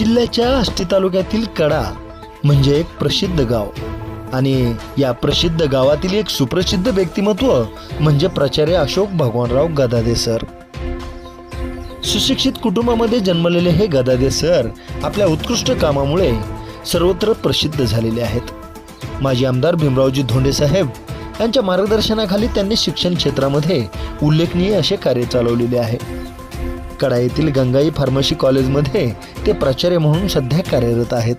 जिल्ह्याच्या आष्टी तालुक्यातील कडा म्हणजे एक प्रसिद्ध गाव. आणि या प्रसिद्ध गावातील एक सुप्रसिद्ध व्यक्तिमत्व म्हणजे प्राचार्य अशोक भगवानराव गदादे सर. सुशिक्षित कुटुंबामध्ये जन्मलेले हे गदादे सर आपल्या उत्कृष्ट कामामुळे सर्वत्र प्रसिद्ध झालेले आहेत. माजी आमदार भीमरावजी धोंडे साहेब यांच्या मार्गदर्शनाखाली त्यांनी शिक्षण क्षेत्रामध्ये उल्लेखनीय असे कार्य चालवलेले आहे. कडा येथील गंगाई फार्मसी कॉलेजमध्ये ते प्राचार्य म्हणून सध्या कार्यरत आहेत.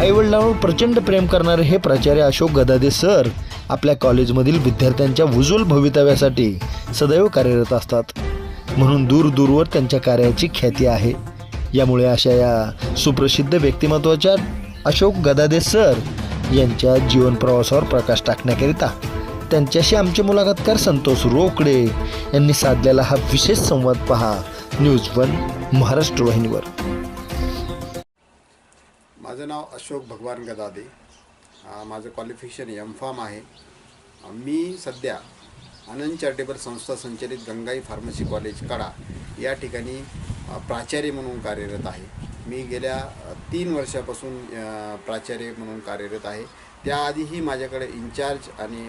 आईवडिलांवर प्रचंड प्रेम करणारे हे प्राचार्य अशोक गदादे सर आपल्या कॉलेजमधील विद्यार्थ्यांच्या उज्ज्वल भवितव्यासाठी सदैव कार्यरत असतात. म्हणून दूरदूरवर त्यांच्या कार्याची ख्याती आहे. यामुळे अशा या सुप्रसिद्ध व्यक्तिमत्वाच्या अशोक गदादे सर यांच्या जीवन प्रवासावर प्रकाश टाकण्याकरिता त्यांच्याशी आमचे मुलाखतकार संतोष रोकडे यांनी साधलेला हा विशेष संवाद पहा. न्यूज वन महाराष्ट्र वाहिनीवर. माझं नाव अशोक भगवान गदादे माझं क्वालिफिकेशन एम फार्म आहे. मी सध्या आनंद चॅरिटेबल संस्था संचलित गंगाई फार्मसी कॉलेज कडा या ठिकाणी प्राचार्य म्हणून कार्यरत आहे. मी गेल्या तीन वर्षापासून प्राचार्य म्हणून कार्यरत आहे. त्याआधीही माझ्याकडे इन्चार्ज आणि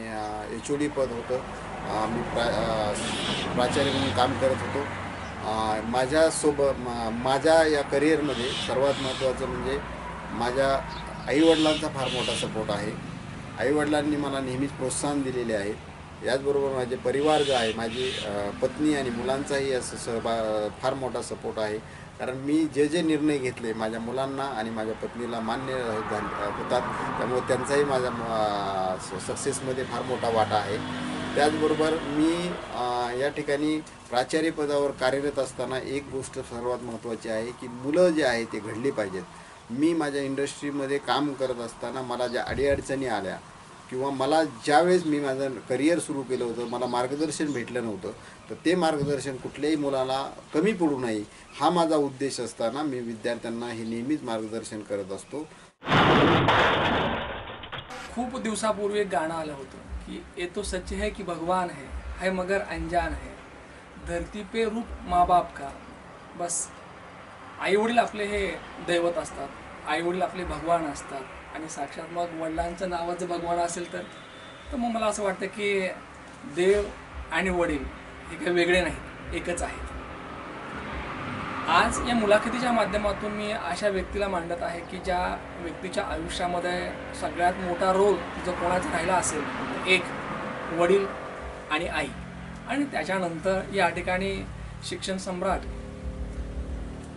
एच ओ डी पद होतं. मी प्रा प्राचार्य म्हणून काम करत होतो. माझ्यासोबत मा- माझ्या या करिअरमध्ये सर्वात महत्त्वाचं म्हणजे माझ्या आईवडिलांचा फार मोठा सपोर्ट आहे. आईवडिलांनी मला नेहमीच प्रोत्साहन दिलेले आहे. याचबरोबर माझे परिवार जो आहे माझी पत्नी आणि मुलांचाही असं सहभा फार मोठा सपोर्ट आहे. कारण मी जे जे निर्णय घेतले माझ्या मुलांना आणि माझ्या पत्नीला मान्य झाले होतात. त्यामुळे त्यांचाही माझ्या सक्सेसमध्ये फार मोठा वाटा आहे. त्याचबरोबर मी या ठिकाणी प्राचार्य पदावर कार्यरत असताना एक गोष्ट सर्वात महत्त्वाची आहे की मुलं जे आहे ते घडली पाहिजेत. मी माझ्या इंडस्ट्रीमध्ये काम करत असताना मला ज्या अडीअडचणी आल्या किंवा मला ज्यावेळेस मी माझं करिअर सुरू केलं होतं मला मार्गदर्शन भेटलं नव्हतं तर ते मार्गदर्शन कुठल्याही मुलाला कमी पडू नये हा माझा उद्देश असताना मी विद्यार्थ्यांना हे नेहमीच मार्गदर्शन करत असतो. खूप दिवसापूर्वी एक गाणं आलं होतं. कि ये तो सच है कि भगवान है है मगर अनजान है। धरती पे रूप माँ बाप का। बस आईवडील आपले हे दैवत असतात आईवडील आपले भगवान असतात आणि साक्षात मग वडिलांचं नावच जर भगवान असेल तर तर मग मला असं वाटतं की देव आणि वडील हे काही वेगळे नाहीत एकच आहेत. आज या मुलाखतीच्या माध्यमातून मी अशा व्यक्तीला मांडत आहे की ज्या व्यक्तीच्या आयुष्यामध्ये सगळ्यात मोठा रोल जो कोणाचा राहिला असेल तर एक वडील आणि आई. आणि त्याच्यानंतर या ठिकाणी शिक्षण सम्राट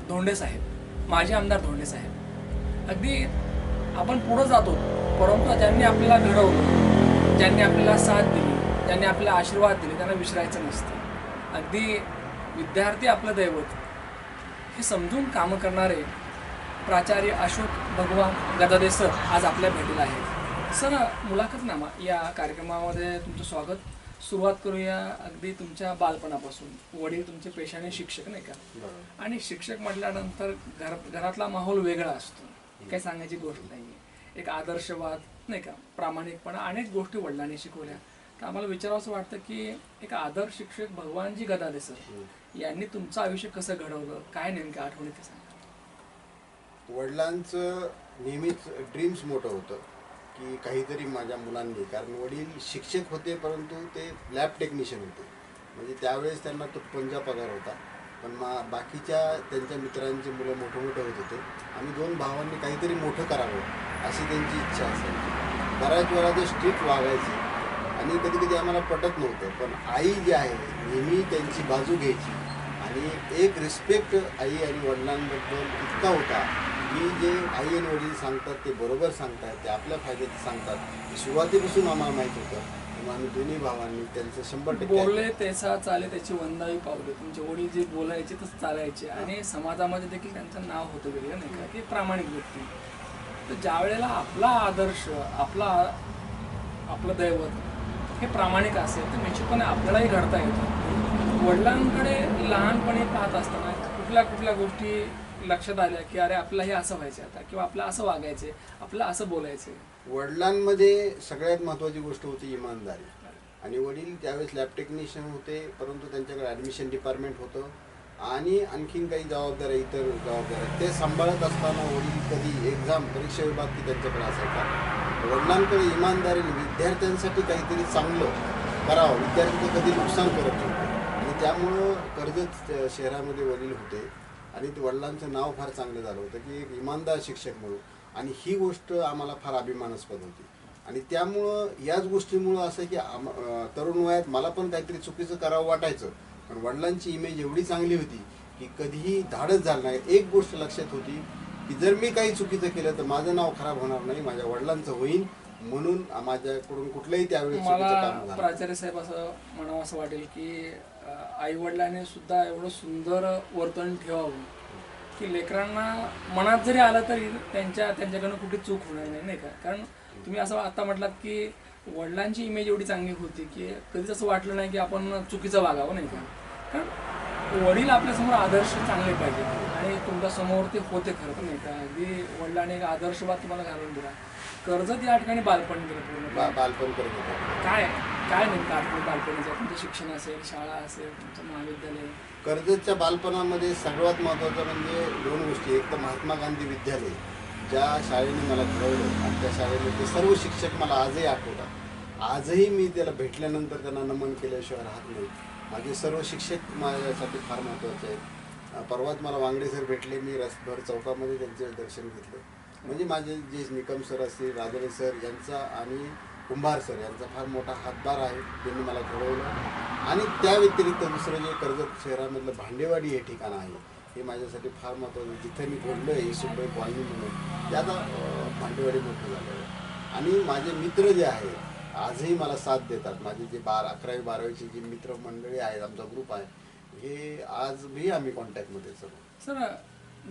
धोंडे साहेब माजी आमदार धोंडे साहेब. अगदी आपण पुढं जातो परंतु ज्यांनी आपल्याला घडवलं ज्यांनी आपल्याला साथ दिली ज्यांनी आपल्याला आशीर्वाद दिले त्यांना विसरायचं नसतं. अगदी विद्यार्थी आपलं दैवत. हे समजून कामं करणारे प्राचार्य अशोक भगवान गदादेसर आज आपल्या भेटीला आहेत. सर मुलाखतनामा या कार्यक्रमामध्ये तुमचं स्वागत. सुरुवात करूया अगदी तुमच्या बालपणापासून. वडील तुमचे पेशाने शिक्षक नाही का? आणि शिक्षक म्हटल्यानंतर घर घरातला माहोल वेगळा असतो. काही सांगायची गोष्ट नाही एक आदर्शवाद नाही का? प्रामाणिकपणा अनेक गोष्टी वडिलांनी शिकवल्या. तर आम्हाला विचारावंसं वाटतं की एक आदर्श शिक्षक भगवानजी गदादे सर यांनी तुमचं आयुष्य कसं घडवलं? काय नेमक्या आठवणी ते सांगा? वडिलांचं नेहमीच ड्रीम्स मोठं होतं. की काहीतरी माझ्या मुलांनी कारण वडील शिक्षक होते परंतु ते लॅब टेक्निशियन होते. म्हणजे त्यावेळेस त्यांना तो पंजा पगार होता. पण मा बाकीच्या त्यांच्या मित्रांची मुलं मोठं मोठं होत होते. आम्ही दोन भावांनी काहीतरी मोठं करावं अशी त्यांची इच्छा असायची. बऱ्याच वेळा ते स्ट्रिक्ट वागायचे. आणि कधी कधी आम्हाला पटत नव्हतं. पण आई जी आहे नेहमी त्यांची बाजू घ्यायची. आणि एक रिस्पेक्ट आई आणि वडिलांबद्दल इतका होता. की जे आई आणि वडील सांगतात ते बरोबर सांगतात ते आपल्या फायद्याचं सांगतात. हे सुरुवातीपासून आम्हाला माहीत होतं. आम्ही दोन्ही भावांनी त्यांचं शंभर टक्के बोलले त्याचा चाले त्याची वंदावी पावले. तुमचे वडील जे बोलायचे तसं चालायचे. आणि समाजामध्ये देखील त्यांचं नाव होतं वेगळं नाही का? की प्रामाणिक व्यक्ती. तर ज्या वेळेला आपला आदर्श आपला आपलं दैवत हे प्रामाणिक असेल तर निश्चितपणे आपल्यालाही घडता येतं. वडिलांकडे लहानपणी पाहत असताना कुठल्या कुठल्या गोष्टी लक्षात आल्या की अरे आपलं हे असं व्हायचं आता किंवा आपलं असं वागायचं आपलं असं बोलायचं वडिलांमध्ये सगळ्यात महत्त्वाची गोष्ट होती इमानदारी. आणि वडील त्यावेळेस लॅब टेक्निशियन होते परंतु त्यांच्याकडे ॲडमिशन डिपार्टमेंट होतं. आणि आणखीन काही जबाबदाऱ्या इतर जबाबदाऱ्या ते सांभाळत असताना वडील कधी एक्झाम परीक्षा विभाग की त्यांच्याकडे असायचा. वडिलांकडे इमानदारीने विद्यार्थ्यांसाठी काहीतरी चांगलं करावं विद्यार्थ्यांचं कधी नुकसान करत नव्हतं. आणि त्यामुळं कर्जत शहरामध्ये वडील होते. आणि ते वडिलांचं नाव फार चांगलं झालं होतं की एक इमानदार शिक्षक म्हणून. आणि ही गोष्ट आम्हाला फार अभिमानास्पद होती. आणि त्यामुळं याच गोष्टीमुळं असं की आम तरुण वयात मला पण काहीतरी चुकीचं करावं वाटायचं. पण वडिलांची इमेज एवढी चांगली होती की कधीही धाडच झालं नाही. एक गोष्ट लक्षात होती की जर मी काही चुकीचं केलं तर माझं नाव खराब होणार नाही माझ्या वडिलांचं होईल म्हणून माझ्याकडून कुठलंही त्यावेळी चुकीचं मला काम झालं नाही. प्राचार्य साहेब असं म्हणावं असं वाटेल की आई वडिलांनी सुद्धा एवढं सुंदर वर्तन ठेवावं की लेकरांना मनात जरी आलं तरी त्यांच्या त्यांच्याकडनं कुठे चूक होणार नाही नाही का? कारण तुम्ही असं आता म्हटलात की वडिलांची इमेज एवढी चांगली होती की कधीच असं वाटलं नाही की आपण चुकीचं वागावं नाही का? कारण वडील आपल्यासमोर आदर्श चांगले पाहिजे आणि तुमच्यासमोर ते होते खरं नाही का? अगदी वडिलांनी एक आदर्शवाद तुम्हाला घालून दिला. कर्जत या ठिकाणी बालपण दिलं बालपण काय? काय नेमकं आठवण बालपणीचं? तुमचं शिक्षण असेल शाळा असेल तुमचं महाविद्यालय? कर्जतच्या बालपणामध्ये सर्वात महत्त्वाचं म्हणजे दोन गोष्टी. एक तर महात्मा गांधी विद्यालय ज्या शाळेने मला घडवलं आणि त्या ते सर्व शिक्षक मला आजही आठवतात. आजही मी त्याला भेटल्यानंतर त्यांना नमन केल्याशिवाय राहत नाही. माझे सर्व शिक्षक माझ्यासाठी फार महत्त्वाचे आहेत. परवाच मला वांगडे सर भेटले मी रसभर चौकामध्ये त्यांचे दर्शन घेतलं. म्हणजे माझे जे निकम सर असतील राजरे सर यांचा आणि कुंभार सर यांचा फार मोठा हातभार आहे त्यांनी मला घडवलं. आणि त्या व्यतिरिक्त दुसरं जे कर्जत शहरामधलं भांडेवाडी हे ठिकाण आहे हे माझ्यासाठी फार महत्त्वाचं. जिथे मी घडलो आहे सुंदर कॉलनी म्हणून ते भांडेवाडी मोठं झालं आहे आणि माझे मित्र जे आहेत आजही मला साथ देतात. माझे जे बारा अकरावी बारावीचे जे मित्र मंडळी आहेत आमचा ग्रुप आहे हे आजही आम्ही कॉन्टॅक्टमध्ये सर सर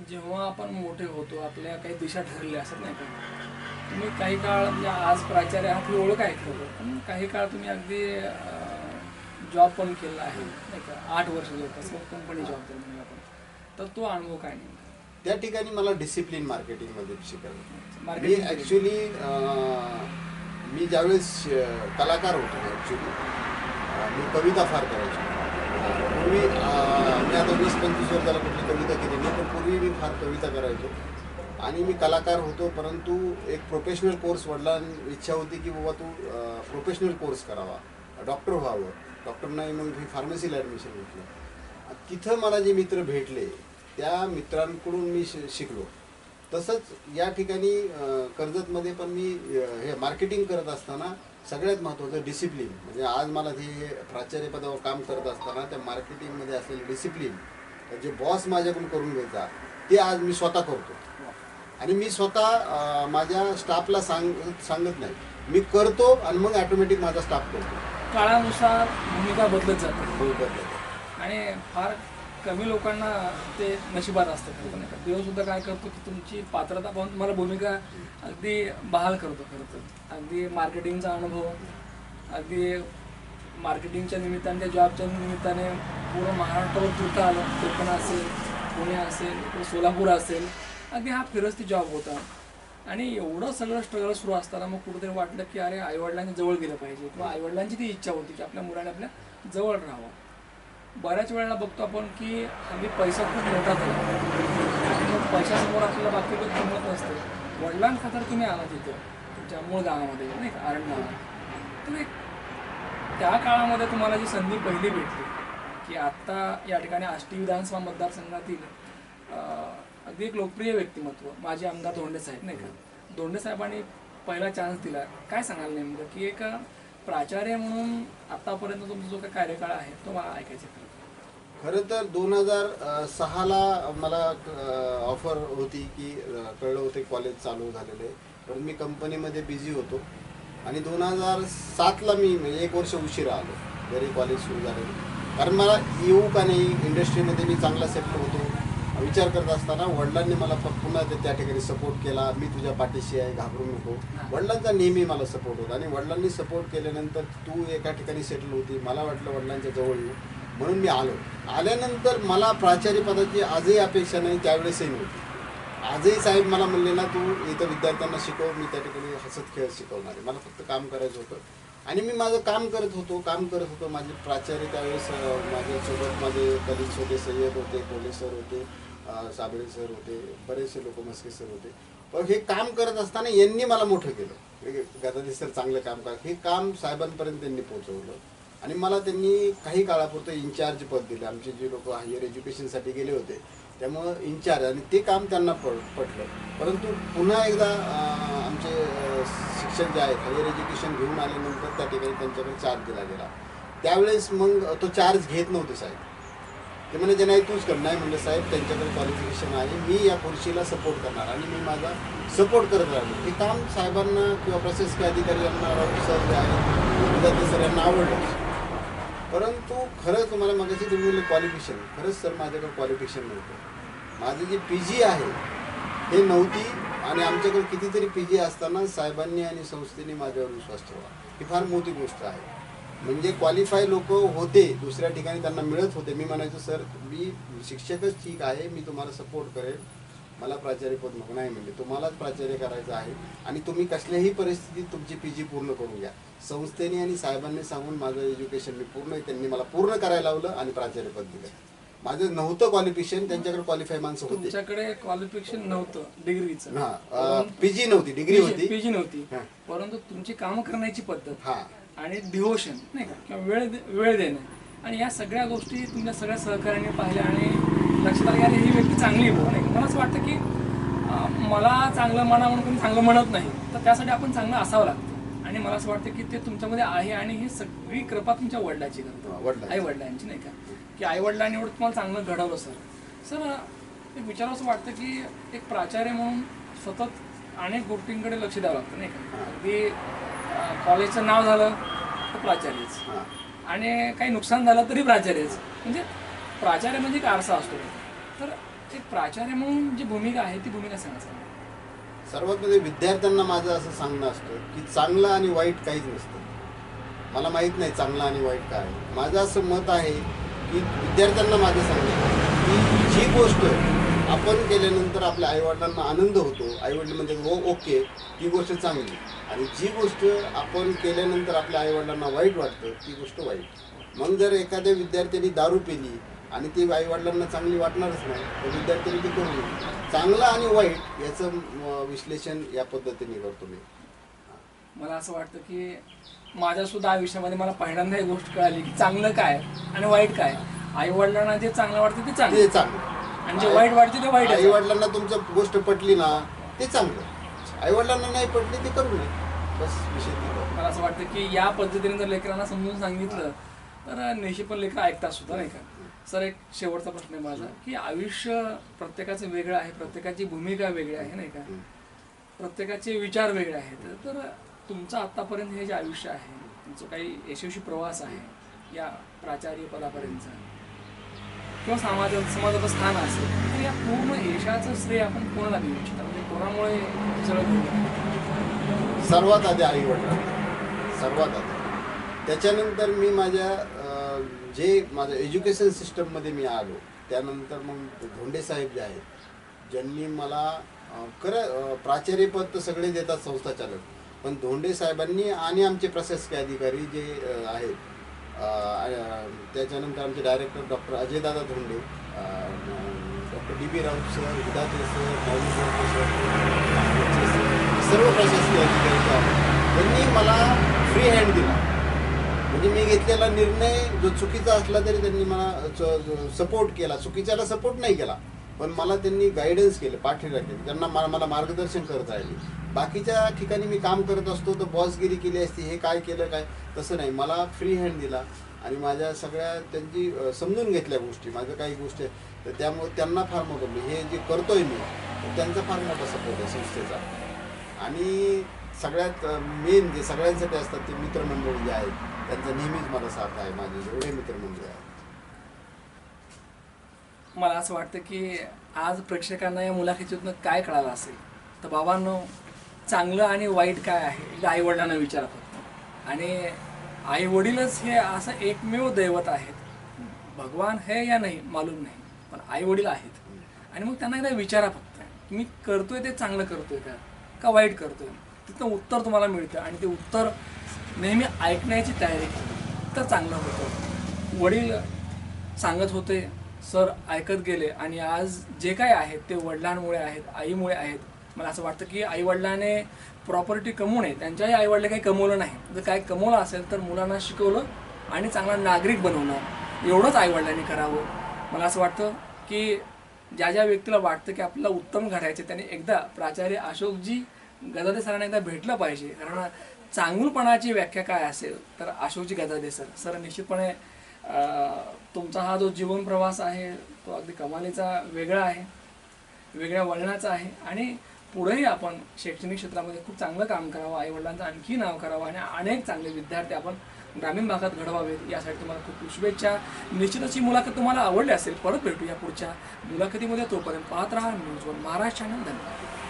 जेव्हा आपण मोठे होतो आपल्या काही दिशा ठरल्या असत नाही का? तुम्ही काही काळ म्हणजे आज प्राचार्य आहात ही ओळख आहे खरं पण काही काळ तुम्ही अगदी जॉब पण केला आहे नाही का? आठ वर्ष जवळपास कंपनी जॉब केला म्हणजे आपण. तर तो अनुभव काय नेमका? त्या ठिकाणी मला डिसिप्लिन मार्केटिंगमध्ये शिकायला मी मार्केटिंग ॲक्च्युली मी ज्यावेळेस कलाकार होतो ॲक्च्युली मी कविता फार करायचो. पूर्वी मी आता वीस पंचवीस वर्षाला कुठली कविता केली नाही पण पूर्वी मी फार कविता करायचो. आणि मी कलाकार होतो परंतु एक प्रोफेशनल कोर्स वडिलांनी इच्छा होती की बाबा तू प्रोफेशनल कोर्स करावा. डॉक्टर व्हावं. डॉक्टर नाही मग मी फार्मसीला ॲडमिशन घेतलं. तिथं मला जे मित्र भेटले त्या मित्रांकडून मी शिकलो. तसंच या ठिकाणी कर्जतमध्ये पण मी हे मार्केटिंग करत असताना सगळ्यात महत्त्वाचं डिसिप्लिन म्हणजे आज मला ते प्राचार्यपदावर काम करत असताना त्या मार्केटिंगमध्ये असलेलं डिसिप्लिन जे बॉस माझ्याकडून करून घ्यायचा ते आज मी स्वतः करतो. आणि मी स्वतः माझ्या स्टाफला सांग सांगत नाही. मी करतो आणि मग ॲटोमॅटिक माझा स्टाफ करतो. काळानुसार भूमिका बदलत जाते. हो, बदलतो. आणि फार कमी लोकांना ते नशिबात असतं देव सुद्धा काय करतो की तुमची पात्रता पाहून तुम्हाला भूमिका अगदी बहाल करतो खरं तर. अगदी मार्केटिंगचा अनुभव अगदी मार्केटिंगच्या निमित्ताने त्या जॉबच्या निमित्ताने पूर्ण महाराष्ट्रावर फिरता आलं कोकण असेल पुणे असेल सोलापूर असेल अगदी हा फिरस्ती जॉब होता. आणि एवढं सगळं स्ट्रगल सुरू असताना मग कुठेतरी वाटलं की अरे आईवडिलांच्या जवळ गेलं पाहिजे. किंवा आईवडिलांची ती इच्छा होती की आपल्या मुलाने आपल्या जवळ राहावं. बऱ्याच वेळेला बघतो आपण की हल्ली पैसा खूप मोठा झाला मग पैशासमोर आपल्याला बाकी काही किंमत नसते. वडिलांखातर तुम्ही आला तिथं तुमच्या मूळ गावामध्ये नाही का आरंगाला तर एक त्या काळामध्ये तुम्हाला जी संधी पहिली भेटली की आत्ता या ठिकाणी आष्टी विधानसभा मतदारसंघातील अगदी एक लोकप्रिय व्यक्तिमत्व माजी आमदार धोंडे साहेब नाही का? धोंडे साहेबांनी पहिला चान्स दिला. काय सांगाल नेमकं? की एक प्राचार्य म्हणून आतापर्यंत तुमचा जो काही कार्यकाळ आहे तो मला ऐकायचा खरं तर दोन हजार सहाला मला ऑफर होती की कळलं होतं कॉलेज चालू झालेले पण मी कंपनीमध्ये बिझी होतो. आणि दोन हजार सातला मी म्हणजे एक वर्ष उशिरा आलो. जरी कॉलेज सुरू झालेलं. कारण मला येऊ का नाही इंडस्ट्रीमध्ये मी चांगला सेटल होतो. विचार करत असताना वडिलांनी मला पुन्हा ते त्या ठिकाणी सपोर्ट केला. मी तुझ्या पाठीशी आहे घाबरू नको. वडिलांचा नेहमी मला सपोर्ट होता आणि वडिलांनी सपोर्ट केल्यानंतर तू एका ठिकाणी सेटल होती. मला वाटलं वडिलांच्या जवळ येऊ. म्हणून मी आलो. आल्यानंतर मला प्राचार्य पदाची आजही अपेक्षा नाही त्यावेळेसही नव्हती. आजही साहेब मला म्हणले ना तू इथं विद्यार्थ्यांना शिकव मी त्या ठिकाणी हसत खेळत शिकवणार आहे. मला फक्त काम करायचं होतं. आणि मी माझं काम करत होतो काम करत होतो. माझे प्राचार्य त्यावेळेस माझ्यासोबत माझे कलिग्स होते सय्यद होते कोले सर होते. साबळे सर होते बरेचसे लोक मस्के सर होते. पण हे काम करत असताना यांनी मला मोठं केलं. हे सर चांगलं काम कर हे काम साहेबांपर्यंत त्यांनी पोहोचवलं. आणि मला त्यांनी काही काळापुरतं इन्चार्ज पद दिलं. आमचे जे लोक हायर एज्युकेशनसाठी गेले होते त्यामुळं इन्चार्ज आणि ते काम त्यांना प पटलं. परंतु पुन्हा एकदा आमचे शिक्षक जे आहेत हायर एज्युकेशन घेऊन आल्यानंतर त्या ठिकाणी त्यांच्याकडे चार्ज दिला गेला. त्यावेळेस मग तो चार्ज घेत नव्हते साहेब. ते म्हणजे जे नाही तूच कर. नाही म्हणलं साहेब त्यांच्याकडे क्वालिफिकेशन आहे. मी या खुर्शीला सपोर्ट करणार. आणि मी माझा सपोर्ट करत राहिलो. हे काम साहेबांना किंवा प्रशासकीय अधिकारी यांना राऊत सर जे आहेत सर यांना आवडलं. परंतु खरं तुम्हाला मागाशी तुम्ही क्वालिफिकेशन खरंच सर माझ्याकडे क्वालिफिकेशन नव्हतं. माझी जी पी जी आहे हे नव्हती आणि आमच्याकडे कितीतरी पी जी असताना साहेबांनी आणि संस्थेने माझ्यावर विश्वास ठेवला. ही फार मोठी गोष्ट आहे. म्हणजे क्वालिफाय लोक होते दुसऱ्या ठिकाणी त्यांना मिळत होते. मी म्हणायचो सर मी शिक्षकच ठीक आहे मी तुम्हाला सपोर्ट करेन. मला प्राचार्यपद नको नाही म्हणजे तुम्हालाच प्राचार्य करायचं आहे आणि तुम्ही कसल्याही परिस्थितीत तुमची पी जी पूर्ण करून घ्या. संस्थेने आणि साहेबांनी सांगून माझं एज्युकेशन मी पूर्ण त्यांनी मला पूर्ण करायला लावलं आणि प्राचार्यपद दिलं. माझं नव्हतं क्वालिफिकेशन त्यांच्याकडे क्वालिफाय माणसं होते. तुमच्याकडे क्वालिफिकेशन नव्हतं डिग्रीचं हा पीजी नव्हती डिग्री होती. पीजी नव्हती. परंतु तुमची कामं करण्याची पद्धत. हा. आणि डिव्होशन नाही का? किंवा वेळ वेळ देणं. आणि या सगळ्या गोष्टी तुमच्या सगळ्या सहकार्याने पाहिल्या आणि लक्षात आलं अरे ही व्यक्ती चांगली आहे नाही का? मला असं वाटतं की मला चांगलं म्हणा म्हणून कोणी चांगलं म्हणत नाही. तर त्यासाठी आपण चांगलं असावं लागतं. आणि मला असं वाटतं की ते तुमच्यामध्ये आहे आणि ही सगळी कृपा तुमच्या वडिलाची करतो. आई वडिलांची. नाही का? की आई वडिलांनी एवढं तुम्हाला चांगलं घडवलं सर. सर एक विचारावं असं वाटतं की एक प्राचार्य म्हणून सतत अनेक गोष्टींकडे लक्ष द्यावं लागतं नाही का? अगदी कॉलेजचं नाव झालं तर प्राचार्यच. हा. आणि काही नुकसान झालं तरी प्राचार्यच. म्हणजे प्राचार्य म्हणजे एक आरसा असतो. तर एक प्राचार्य म्हणून जी भूमिका आहे ती भूमिका सांगा सर सर्वात म्हणजे विद्यार्थ्यांना माझं असं सांगणं असतं की चांगलं आणि वाईट काहीच नसतं. मला माहीत नाही चांगलं आणि वाईट काय आहे. माझं असं मत आहे की विद्यार्थ्यांना माझं सांगणं की जी गोष्ट आपण केल्यानंतर आपल्या आईवडिलांना आनंद होतो. आईवडील म्हणजे हो ओके ती गोष्ट चांगली. आणि जी गोष्ट आपण केल्यानंतर आपल्या आईवडिलांना वाईट वाटतं ती गोष्ट वाईट. मग जर एखाद्या विद्यार्थ्यांनी दारू पिली आणि ती आईवडिलांना चांगली वाटणारच नाही तर विद्यार्थ्यांनी ती करू नये. चांगलं आणि वाईट याचं विश्लेषण या पद्धतीने करतो मी. मला असं वाटतं की माझ्या सुद्धा आयुष्यामध्ये मला पहिल्यांदा ही गोष्ट कळाली की चांगलं काय आणि वाईट काय. आई वडिलांना जे चांगलं वाटतं ते चांगलं. ते चांगलं. आणि जे वाईट वाटते ते वाईट आई. वडिलांना तुमचं गोष्ट पटली ना ते चांगलं. आई वडिलांना नाही पटली ते करू नये. बस विषय तिथं. मला असं वाटतं की या पद्धतीने जर लेकरांना समजून सांगितलं तर निश्चित पण लेकर ऐकतात सुद्धा नाही का? सर एक शेवटचा प्रश्न आहे माझा की आयुष्य प्रत्येकाचं वेगळं आहे प्रत्येकाची भूमिका वेगळी आहे नाही का? प्रत्येकाचे विचार वेगळे आहेत. तर तुमचं आतापर्यंत हे जे आयुष्य आहे तुमचं काही यशस्वी प्रवास आहे या प्राचार्य पदापर्यंतचा किंवा समाजात समाजाचं स्थान असेल तर या पूर्ण यशाचं श्रेय आपण कोणाला देऊ इच्छिता? म्हणजे कोणामुळे सगळं सर्वात आधी आई सर्वात आधी. त्याच्यानंतर मी माझ्या जे माझं एज्युकेशन सिस्टममध्ये मी आलो त्यानंतर मग धोंडे साहेब जे आहेत ज्यांनी मला खरं प्राचार्यपद तर सगळे देतात संस्था चालक पण धोंडे साहेबांनी आणि आमचे प्रशासकीय अधिकारी जे आहेत त्याच्यानंतर आमचे director doctor अजयदादा Dhonde doctor D B Raut sir Vidate sir Mauli sir सर्व प्रशासकीय अधिकारी त्यांनी मला फ्री हँड दिला. म्हणजे मी घेतलेला निर्णय जो चुकीचा असला तरी त्यांनी मला सपोर्ट केला. चुकीच्याला सपोर्ट नाही केला. पण मला त्यांनी गायडन्स केलं पाठीला केलं. त्यांना मला मला मार्गदर्शन करत राहिले. बाकीच्या ठिकाणी मी काम करत असतो तर बॉसगिरी केली असती हे काय केलं काय? तसं नाही. मला फ्री हँड दिला आणि माझ्या सगळ्या त्यांची समजून घेतल्या गोष्टी. माझ्या काही गोष्टी आहेत. तर त्यामुळे त्यांना फार मोठं मी हे जे करतोय मी त्यांचा फार मोठा सपोर्ट आहे संस्थेचा. आणि सगळ्यात मेन जे सगळ्यांसाठी असतात ते मित्रमंडळी जे आहेत त्यांचा नेहमीच मला साथ आहे माझे जेवढे मित्रमंडळी आहेत. मला असं वाटतं की आज प्रेक्षकांना या मुलाखतीतून काय कळालं असेल? तर बाबांनो चांगलं आणि वाईट काय आहे? एकदा आईवडिलांना विचारा फक्त. आणि आई वडीलच हे असं एकमेव दैवत आहेत. भगवान हे या नाही मालूम नाही. पण आई वडील आहेत. आणि मग त्यांना एकदा विचारा फक्त. मी करतोय ते चांगलं करतोय का? का वाईट करतोय? तिथं उत्तर तुम्हाला मिळतं. आणि ते उत्तर नेहमी ऐकण्याची तयारी केली तर चांगलं होतं. वडील सांगत होते सर ऐकत गेले आणि आज जे काय आहेत ते वडिलांमुळे आहेत आईमुळे आहेत. मला असं वाटतं की आईवडिलाने प्रॉपर्टी कमवू नये त्यांच्याही आईवडिला काही कमवलं नाही. जर काय कमवलं असेल तर मुलांना शिकवलं आणि चांगला नागरिक बनवणं एवढंच आईवडिलांनी करावं. मला असं वाटतं की ज्या ज्या व्यक्तीला वाटतं की आपल्याला उत्तम घडायचे त्याने एकदा प्राचार्य अशोकजी गजादे सरांना एकदा भेटलं पाहिजे. कारण चांगूलपणाची व्याख्या काय असेल? तर अशोकजी गजादे सर. सर निश्चितपणे तुमचा हा जो जीवन प्रवास आहे तो अगदी कमालीचा वेगळा आहे वेगळ्या वळणाचा आहे आणि पुढेही आपण शैक्षणिक क्षेत्रामध्ये खूप चांगलं काम करावं आईवडिलांचं आणखी नाव करावं आणि अनेक चांगले विद्यार्थी आपण ग्रामीण भागात घडवावेत यासाठी तुम्हाला खूप खूप शुभेच्छा. निश्चितच ही मुलाखत तुम्हाला आवडली असेल परत भेटू या पुढच्या मुलाखतीमध्ये. तोपर्यंत पाहत राहा न्यूज वन महाराष्ट्र चॅनल. धन्यवाद.